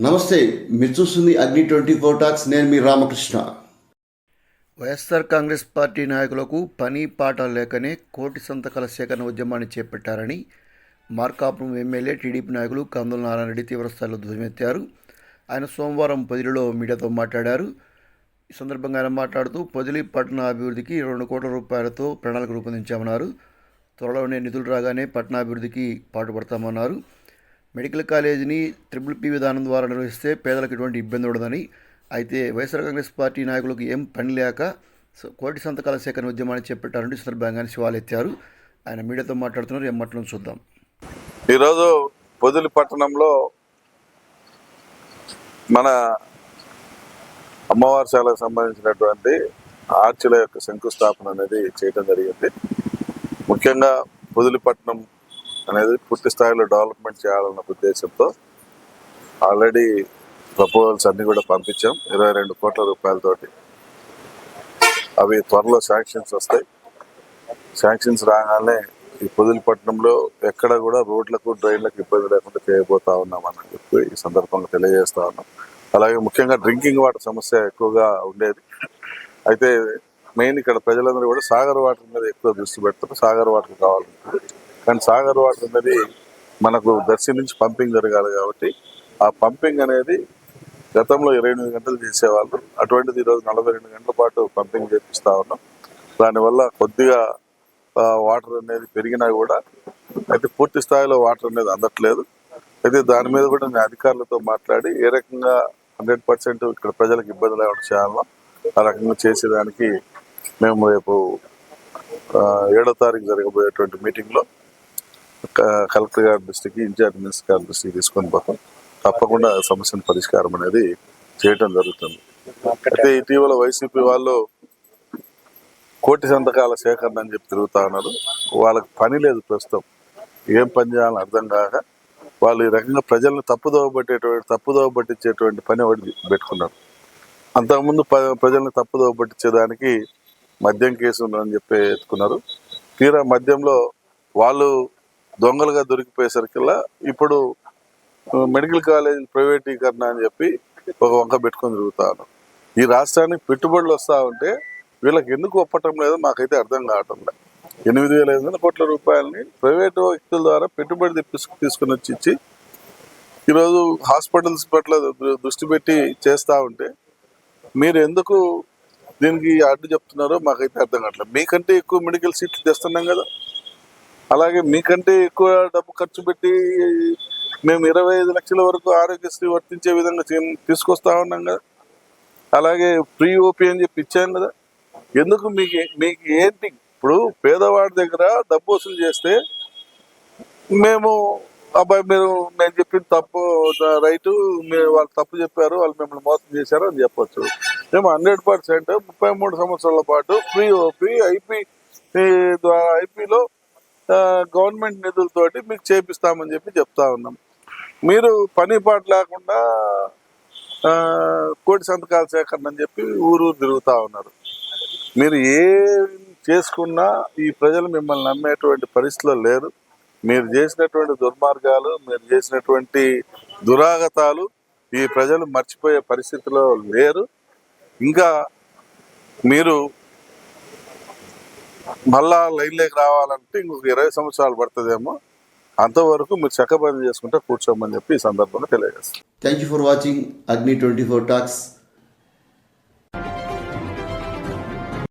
నమస్తే మీరు చూస్తుంది అగ్ని ట్వంటీ ఫోర్ టాక్స్ నేను మీ రామకృష్ణ. వైఎస్ఆర్ కాంగ్రెస్ పార్టీ నాయకులకు పని పాట లేకనే కోటి సంతకాల సేకరణ ఉద్యమాన్ని చేపట్టారని మార్కాపురం ఎమ్మెల్యే టీడీపీ నాయకులు కందుల నారాయణ రెడ్డి తీవ్రస్థాయిలో ధ్వజమెత్తారు. ఆయన సోమవారం పొదిలిలో మీడియాతో మాట్లాడారు. ఈ సందర్భంగా ఆయన మాట్లాడుతూ పొదిలి పట్టణ అభివృద్ధికి రెండు కోట్ల రూపాయలతో ప్రణాళిక రూపొందించామన్నారు. త్వరలోనే నిధులు రాగానే పట్టణాభివృద్ధికి పాటుపడతామన్నారు. మెడికల్ కాలేజీని ట్రిపుల్ పీ విధానం ద్వారా నిర్వహిస్తే పేదలకు ఎటువంటి ఇబ్బంది ఉండదని. అయితే వైఎస్ఆర్ కాంగ్రెస్ పార్టీ నాయకులకు ఏం పని లేక కోటి సంతకాల సేకరణ ఉద్యమాన్ని చేపట్టారంటూ ఈ సందర్భంగా శివాలెత్తారు ఆయన మీడియాతో మాట్లాడుతున్నారు. ఏం చూద్దాం. ఈరోజు పొదిలి పట్టణంలో మన అమ్మవారి శాలకు సంబంధించినటువంటి ఆర్చిల యొక్క శంకుస్థాపన అనేది చేయడం జరిగింది. ముఖ్యంగా పొదిలి పట్టణం అనేది పూర్తి స్థాయిలో డెవలప్మెంట్ చేయాలన్న ఉద్దేశంతో ఆల్రెడీ ప్రపోజల్స్ అన్ని కూడా పంపించాం. ఇరవై రెండు కోట్ల రూపాయలతోటి. అవి త్వరలో శాంక్షన్స్ వస్తాయి. శాంక్షన్స్ రాగానే ఈ పొదిలిపట్నంలో ఎక్కడ కూడా రోడ్లకు డ్రైన్లకు ఇబ్బంది లేకుండా చేయబోతా ఉన్నామని చెప్పి ఈ సందర్భంగా తెలియజేస్తా ఉన్నాం. అలాగే ముఖ్యంగా డ్రింకింగ్ వాటర్ సమస్య ఎక్కువగా ఉండేది. అయితే మెయిన్ ఇక్కడ ప్రజలందరూ కూడా సాగర్ వాటర్ మీద ఎక్కువ దృష్టి పెడతారు. సాగర్ వాటర్ కావాలంటే కానీ సాగర్ వాటర్ అనేది మనకు దర్శి నుంచి పంపింగ్ జరగాలి కాబట్టి ఆ పంపింగ్ అనేది గతంలో ఇరవై ఎనిమిది గంటలు చేసేవాళ్ళు అటువంటిది ఈరోజు నలభై రెండు గంటల పాటు పంపింగ్ చేపిస్తా ఉన్నాం. దానివల్ల కొద్దిగా వాటర్ అనేది పెరిగినా కూడా అయితే పూర్తి స్థాయిలో వాటర్ అనేది అందట్లేదు. అయితే దాని మీద కూడా నేను అధికారులతో మాట్లాడి ఏ రకంగా హండ్రెడ్ పర్సెంట్ ఇక్కడ ప్రజలకు ఇబ్బంది లేకుండా చేయాలో ఆ రకంగా చేసేదానికి మేము రేపు ఏడో తారీఖు జరగబోయేటువంటి మీటింగ్లో కలెక్టర్ గారి దృష్టికి ఇన్ఛార్జ్ మినిస్టర్ గారి దృష్టికి తీసుకొని పోతాం. తప్పకుండా సమస్యను పరిష్కారం అనేది చేయటం జరుగుతుంది. అయితే ఇటీవల వైసీపీ వాళ్ళు కోటి సంతకాల సేకరణ అని చెప్పి తిరుగుతా ఉన్నారు. వాళ్ళకి పని లేదు ప్రస్తుతం. ఏం పని చేయాలని అర్థం కాక వాళ్ళు ఈ రకంగా ప్రజల్ని తప్పుదోవ పట్టేటువంటి తప్పుదోవ పట్టించేటువంటి పని ఒకటి పెట్టుకున్నారు. అంతకుముందు ప- ప్రజల్ని తప్పుదోవ పట్టించేదానికి మద్యం కేసు ఉందని చెప్పి ఎత్తుకున్నారు తీరా మద్యంలో వాళ్ళు దొంగలుగా దొరికిపోయేసరికల్లా ఇప్పుడు మెడికల్ కాలేజ్ ప్రైవేటీకరణ అని చెప్పి ఒక వంక పెట్టుకొని తిరుగుతాను ఈ రాష్ట్రానికి పెట్టుబడులు వస్తా ఉంటే వీళ్ళకి ఎందుకు ఒప్పటం లేదో మాకైతే అర్థం కావటం లేదు ఎనిమిది వేల ఐదు వందల కోట్ల రూపాయలని ప్రైవేటు వ్యక్తుల ద్వారా పెట్టుబడి తెప్పించు తీసుకుని వచ్చి ఇచ్చి ఈరోజు హాస్పిటల్స్ పట్ల దృష్టి పెట్టి చేస్తూ ఉంటే మీరు ఎందుకు దీనికి అడ్డు చెప్తున్నారో మాకైతే అర్థం కావట్లేదు. మీకంటే ఎక్కువ మెడికల్ సీట్లు తెస్తున్నాం కదా. అలాగే మీకంటే ఎక్కువ డబ్బు ఖర్చు పెట్టి మేము ఇరవై ఐదు లక్షల వరకు ఆరోగ్యశ్రీ వర్తించే విధంగా తీసుకొస్తా ఉన్నాం కదా. అలాగే ఫ్రీ ఓపీ అని చెప్పి ఇచ్చాను కదా. ఎందుకు మీకు మీకు ఏంటి? ఇప్పుడు పేదవాడి దగ్గర డబ్బు వసూలు చేస్తే మేము అబ్బాయి మీరు నేను చెప్పిన తప్పు రైటు మీరు వాళ్ళు తప్పు చెప్పారు వాళ్ళు మిమ్మల్ని మోసం చేశారు అని చెప్పొచ్చు. మేము హండ్రెడ్ పర్సెంట్ ముప్పై మూడు సంవత్సరాల పాటు ఫ్రీ ఓపీ ఐపీ ద్వారా ఐపీలో గవర్నమెంట్ నిధులతోటి మీకు చేపిస్తామని చెప్పి చెప్తా ఉన్నాం. మీరు పని పాట లేకుండా కోటి సంతకాల సేకరణ అని చెప్పి ఊరు ఊరు ఉన్నారు. మీరు ఏ చేసుకున్నా ఈ ప్రజలు మిమ్మల్ని నమ్మేటువంటి పరిస్థితిలో లేరు. మీరు చేసినటువంటి దుర్మార్గాలు మీరు చేసినటువంటి దురాగతాలు ఈ ప్రజలు మర్చిపోయే పరిస్థితిలో లేరు. ఇంకా మీరు మళ్ళా లైన్లోకి రావాలంటే ఇంకొక ఇరవై సంవత్సరాలు పడుతుందేమో అంతవరకు మీరు చక్క చేసుకుంటే కూర్చోమని చెప్పి ఈ సందర్భంగా తెలియజేస్తాను. Thank you for watching Agni twenty four talks